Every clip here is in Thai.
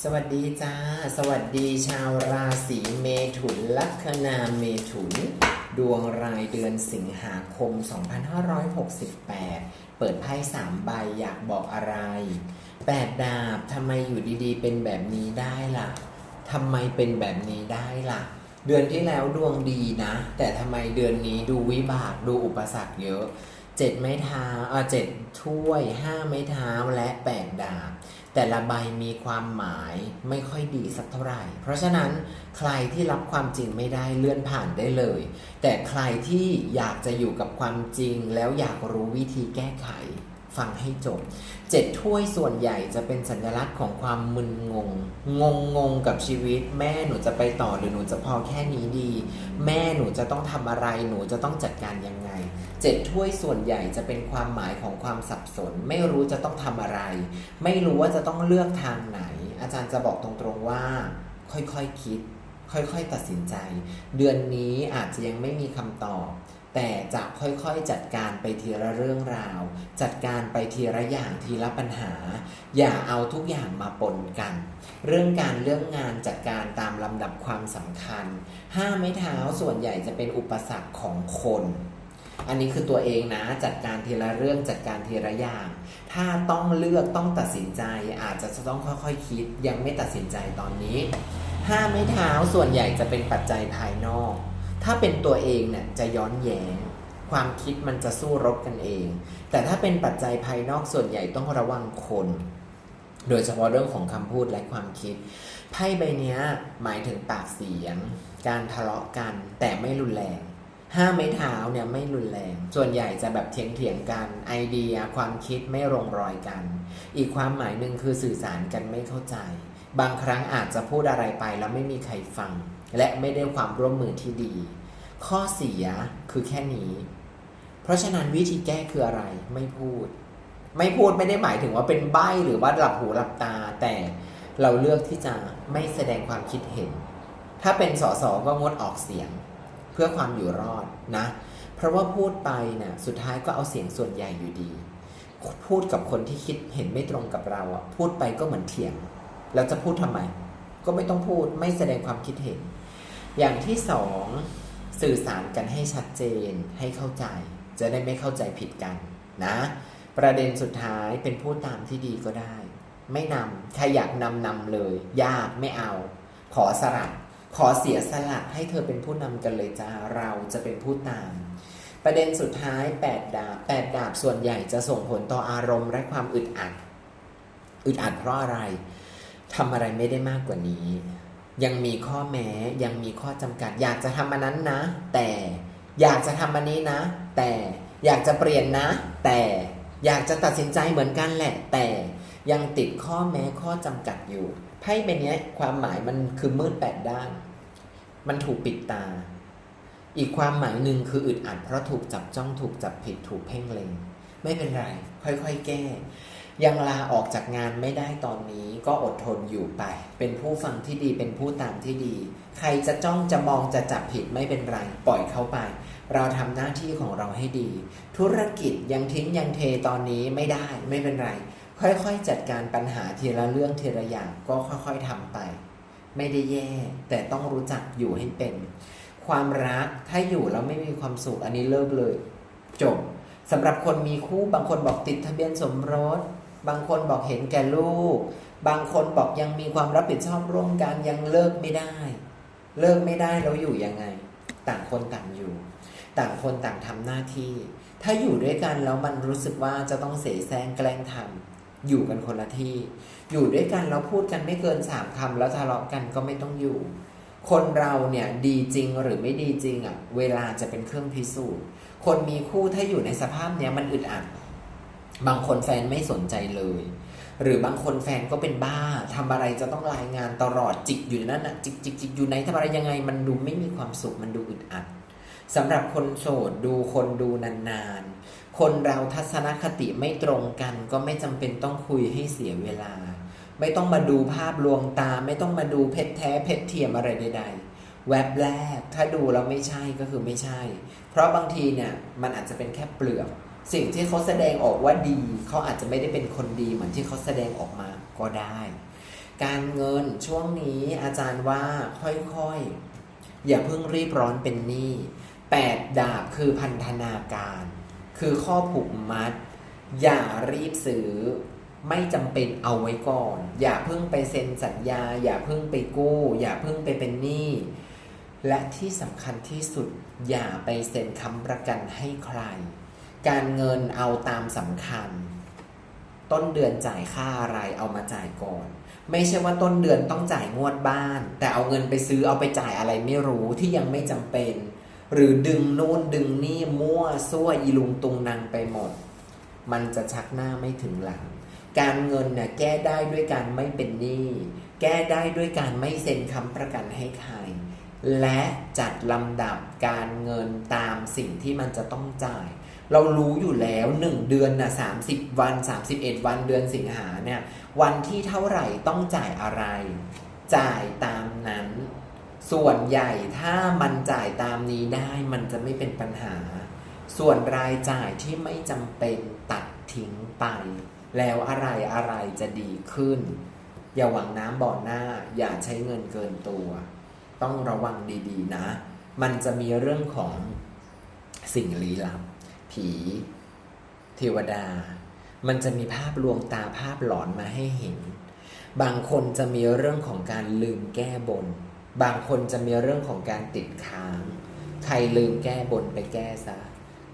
สวัสดีจ้า สวัสดีชาวราศีเมถุนลัคนาเมถุน ดวงรายเดือนสิงหาคม 2568 เปิดไพ่สามใบอยากบอกอะไรแปดดาบทำไมอยู่ดีๆ เป็นแบบนี้ได้ล่ะทำไมเป็นแบบนี้ได้ล่ะ เดือนที่แล้วดวงดีนะ แต่ทำไมเดือนนี้ดูวิบากดูอุปสรรคเยอะเจ็ดไม้เท้าอ่าเจ็ดถ้วยห้าไม้เท้าและแปดดาบ แต่ละใบมีความหมายไม่ค่อยดีสักเท่าไหร่ เพราะฉะนั้นใครที่รับความจริงไม่ได้เลื่อนผ่านได้เลย แต่ใครที่อยากจะอยู่กับความจริงแล้วอยากรู้วิธีแก้ไข ฟังให้จบเจ็ดถ้วยส่วนใหญ่จะเป็นสัญลักษณ์ของความมึนงง งงงงกับชีวิต แม่หนูจะไปต่อหรือหนูจะพอแค่นี้ดี แม่หนูจะต้องทำอะไรหนูจะต้องจัดการยังไงเจ็ดถ้วยส่วนใหญ่จะเป็นความหมายของความสับสน ไม่รู้จะต้องทำอะไร ไม่รู้ว่าจะต้องเลือกทางไหน อาจารย์จะบอกตรงๆว่า ค่อยๆคคิด ค่อยๆตัดสินใจ เดือนนี้อาจจะยังไม่มีคำตอบ แต่จะค่อยๆจัดการไปทีละเรื่องราว จัดการไปทีละอย่างทีละปัญหา อย่าเอาทุกอย่างมาปนกัน เรื่องการเรื่องงานจัดการตามลำดับความสำคัญ ห้าไม้เท้าส่วนใหญ่จะเป็นอุปสรรคของคน อันนี้คือตัวเองนะจัดการทีละเรื่องจัดการทีละอย่าง ถ้าต้องเลือกต้องตัดสินใจอาจจะต้องค่อยๆคคิด ยังไม่ตัดสินใจตอนนี้ห้าไม้เท้าส่วนใหญ่จะเป็นปัจจัยภายนอก ถ้าเป็นตัวเองเนี่ยจะย้อนแย้ง ความคิดมันจะสู้รบกันเอง แต่ถ้าเป็นปัจจัยภายนอกส่วนใหญ่ต้องระวังคน โดยเฉพาะเรื่องของคำพูดและความคิดไพ่ใบนี้หมายถึงปากเสียง การทะเลาะกันแต่ไม่รุนแรงห้าไม้เท้าเนี่ยไม่รุนแรง ส่วนใหญ่จะแบบเถียงเถียงกัน ไอเดียความคิดไม่ลงรอยกัน อีกความหมายหนึ่งคือสื่อสารกันไม่เข้าใจ บางครั้งอาจจะพูดอะไรไปแล้วไม่มีใครฟัง และไม่ได้ความร่วมมือที่ดี ข้อเสียคือแค่นี้ เพราะฉะนั้นวิธีแก้คืออะไรไม่พูด ไม่พูดไม่ได้หมายถึงว่าเป็นใบ้หรือว่าหลับหูหลับตา แต่เราเลือกที่จะไม่แสดงความคิดเห็น ถ้าเป็นสสก็งดออกเสียง เพื่อความอยู่รอดนะ เพราะว่าพูดไปนะ่ะสุดท้ายก็เอาเสียงส่วนใหญ่อยู่ดี พูดกับคนที่คิดเห็นไม่ตรงกับเราอะพูดไปก็เหมือนเถียง แล้วจะพูดทำไม ก็ไม่ต้องพูดไม่แสดงความคิดเห็น อย่างที่สองสื่อสารกันให้ชัดเจนให้เข้าใจ จะได้ไม่เข้าใจผิดกันนะ ประเด็นสุดท้ายเป็นพูดตามที่ดีก็ได้ ไม่นำใครอยากนำนำเลย ยากไม่เอา ขอสลับขอเสียสละให้เธอเป็นผู้นำกันเลยจ้าเราจะเป็นผู้ตาม ประเด็นสุดท้าย 8 ดาบ8ดาบส่วนใหญ่จะส่งผลต่ออารมณ์และความอึดอัดอึดอัดเพราะอะไรทำอะไรไม่ได้มากกว่านี้ ยังมีข้อแม้ยังมีข้อจำกัด อยากจะทำอันนั้นนะ แต่อยากจะทำอันนี้นะ แต่อยากจะเปลี่ยนนะ แต่อยากจะตัดสินใจเหมือนกันแหละ แต่ยังติดข้อแม้ข้อจำกัดอยู่ไพ่ใบนี้ความหมายมันคือมืดแปดด้าน มันถูกปิดตา อีกความหมายหนึ่งคืออึดอัดเพราะถูกจับจ้องถูกจับผิดถูกเพ่งเล็ง ไม่เป็นไร ค่อยๆ แก้ ยังลาออกจากงานไม่ได้ตอนนี้ก็อดทนอยู่ไป เป็นผู้ฟังที่ดีเป็นผู้ตามที่ดี ใครจะจ้องจะมองจะจับผิดไม่เป็นไร ปล่อยเขาไป เราทำหน้าที่ของเราให้ดี ธุรกิจยังทิ้งยังเทตอนนี้ไม่ได้ไม่เป็นไร ค่อยๆ จัดการปัญหาทีละเรื่องทีละอย่างก็ค่อยๆทำไป ไม่ได้แย่ แต่ต้องรู้จักอยู่ให้เป็น ความรักถ้าอยู่แล้วไม่มีความสุขอันนี้เลิกเลย จบสำหรับคนมีคู่บางคนบอกติดทะเบียนสมรส บางคนบอกเห็นแก่ลูก บางคนบอกยังมีความรับผิดชอบร่วมกันยังเลิกไม่ได้ เลิกไม่ได้แล้วอยู่ยังไง ต่างคนต่างอยู่ ต่างคนต่างทำหน้าที่ ถ้าอยู่ด้วยกันแล้วมันรู้สึกว่าจะต้องเสแสร้งแกล้งทำอยู่กันคนละที่ อยู่ด้วยกันแล้วพูดกันไม่เกินสามคำแล้วทะเลาะกันก็ไม่ต้องอยู่คนเราเนี่ยดีจริงหรือไม่ดีจริงอะ่ะ เวลาจะเป็นเครื่องพิสูจน์ คนมีคู่ถ้าอยู่ในสภาพเนี้ยมันอึดอัด บางคนแฟนไม่สนใจเลย หรือบางคนแฟนก็เป็นบ้าทำอะไรจะต้องรายงานตลอดจิกอยู่นั่นน่ะจิกจิกจิกอยู่ไหนทำอะไรยังไง มันดูไม่มีความสุขมันดูอึดอัดสำหรับคนโสดดูคนดูนานๆ คนเราทัศนคติไม่ตรงกัน ก็ไม่จำเป็นต้องคุยให้เสียเวลา ไม่ต้องมาดูภาพลวงตา ไม่ต้องมาดูเพชรแท้เพชรเทียมอะไรใดๆ แวบแรกถ้าดูแล้วไม่ใช่ก็คือไม่ใช่ เพราะบางทีเนี่ยมันอาจจะเป็นแค่เปลือก สิ่งที่เขาแสดงออกว่าดีเขาอาจจะไม่ได้เป็นคนดีเหมือนที่เขาแสดงออกมาก็ได้ การเงินช่วงนี้อาจารย์ว่าค่อยๆ อย่าเพิ่งรีบร้อนเป็นหนี้แปดดาบคือพันธนาการ คือข้อผูกมัด อย่ารีบซื้อไม่จำเป็นเอาไว้ก่อน อย่าเพิ่งไปเซ็นสัญญา อย่าเพิ่งไปกู้ อย่าเพิ่งไปเป็นหนี้และที่สำคัญที่สุดอย่าไปเซ็นค้ำประกันให้ใคร การเงินเอาตามสำคัญ ต้นเดือนจ่ายค่าอะไรเอามาจ่ายก่อน ไม่ใช่ว่าต้นเดือนต้องจ่ายงวดบ้าน แต่เอาเงินไปซื้อเอาไปจ่ายอะไรไม่รู้ที่ยังไม่จำเป็น หรือดึงนู่นดึงนี่มั่วซั่วอีลุงตุงนางไปหมด มันจะชักหน้าไม่ถึงหลัง การเงินเนี่ยแก้ได้ด้วยการไม่เป็นหนี้แก้ได้ด้วยการไม่เซ็นค้ำประกันให้ใครและจัดลำดับการเงินตามสิ่งที่มันจะต้องจ่าย เรารู้อยู่แล้ว 1 เดือนนะ30 วัน 31 วันเดือนสิงหาเนี่ย วันที่เท่าไหร่ต้องจ่ายอะไร จ่ายตามนั้น ส่วนใหญ่ถ้ามันจ่ายตามนี้ได้มันจะไม่เป็นปัญหา ส่วนรายจ่ายที่ไม่จำเป็นตัดทิ้งไป แล้วอะไรอะไรจะดีขึ้น อย่าหวังน้ำบ่อหน้า อย่าใช้เงินเกินตัว ต้องระวังดีๆนะ มันจะมีเรื่องของสิ่งลี้ลับ ผี เทวดา มันจะมีภาพลวงตาภาพหลอนมาให้เห็น บางคนจะมีเรื่องของการลืมแก้บน บางคนจะมีเรื่องของการติดค้าง ใครลืมแก้บนไปแก้ซะ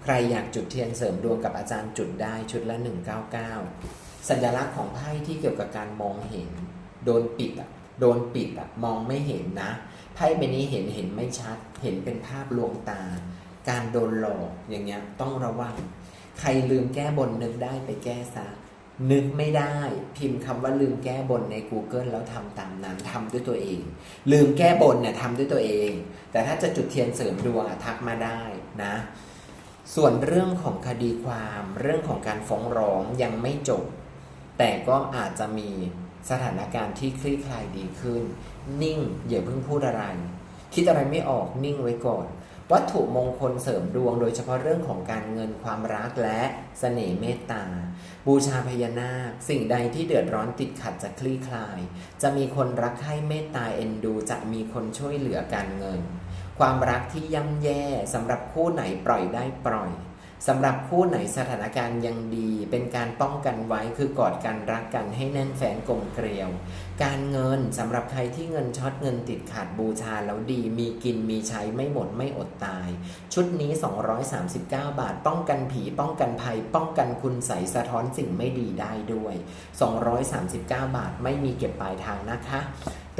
ใครอยากจุดเทียนเสริมดวงกับอาจารย์จุดได้ชุดละ 199 สัญลักษณ์ของไพ่ที่เกี่ยวกับการมองเห็น โดนปิดอะโดนปิดอะมองไม่เห็นนะไพ่ใบนี้เห็นเห็นไม่ชัด เห็นเป็นภาพลวงตา การโดนหลอกอย่างเงี้ยต้องระวัง ใครลืมแก้บนนึกได้ไปแก้ซะนึกไม่ได้พิมพ์คำว่าลืมแก้บนใน Google แล้วทำตามนั้นทำด้วยตัวเอง ลืมแก้บนเนี่ยทำด้วยตัวเอง แต่ถ้าจะจุดเทียนเสริมดวงอะทักมาได้นะ ส่วนเรื่องของคดีความเรื่องของการฟ้องร้องยังไม่จบ แต่ก็อาจจะมีสถานการณ์ที่คลี่คลายดีขึ้น นิ่งอย่าเพิ่งพูดอะไร คิดอะไรไม่ออกนิ่งไว้ก่อน วัตถุมงคลเสริมดวง โดยเฉพาะเรื่องของการเงินความรักและเสน่ห์เมตตา บูชาพญานาค สิ่งใดที่เดือดร้อนติดขัดจะคลี่คลาย จะมีคนรักให้เมตตาเอ็นดู จะมีคนช่วยเหลือการเงิน ความรักที่ย่ำแย่สำหรับคู่ไหนปล่อยได้ปล่อย สำหรับคู่ไหนสถานการณ์ยังดี เป็นการป้องกันไว้คือกอดกันรักกันให้แน่นแฟนกลมเกลียว การเงินสำหรับใครที่เงินช็อตเงินติดขาดบูชาแล้วดี มีกินมีใช้ไม่หมดไม่อดตาย ชุดนี้ 239 บาท ป้องกันผีป้องกันภัย ป้องกันคุณใสสะท้อนสิ่งไม่ดีได้ด้วย 239 บาทไม่มีเก็บปลายทางนะคะ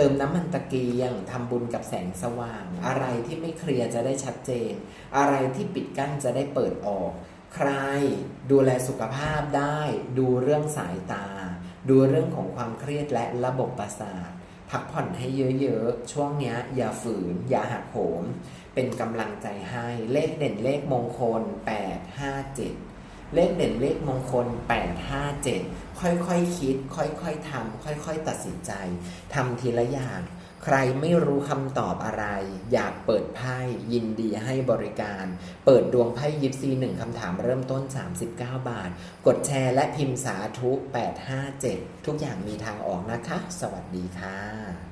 เติมน้ำมันตะเกียงทำบุญกับแสงสว่าง อะไรที่ไม่เคลียร์จะได้ชัดเจน อะไรที่ปิดกั้นจะได้เปิดออก ใครดูแลสุขภาพได้ ดูเรื่องสายตา ดูเรื่องของความเครียดและระบบประสาทพักผ่อนให้เยอะๆ ช่วงนี้อย่าฝืน อย่าหักโหม เป็นกำลังใจให้ เลขเด่นเลขมงคล 857 เลขเด่นเลขมงคล 857 ค่อยๆคคิด ค่อยๆทำค่อยๆ ตัดสินใจทำทีละอย่าง ใครไม่รู้คำตอบอะไร อยากเปิดไพ่ยินดีให้บริการ เปิดดวงไพ่ยิปซีหนึ่งคำถามเริ่มต้น 39 บาท กดแชร์และพิมพ์สาธุ 857 ทุกอย่างมีทางออกนะคะ สวัสดีค่ะ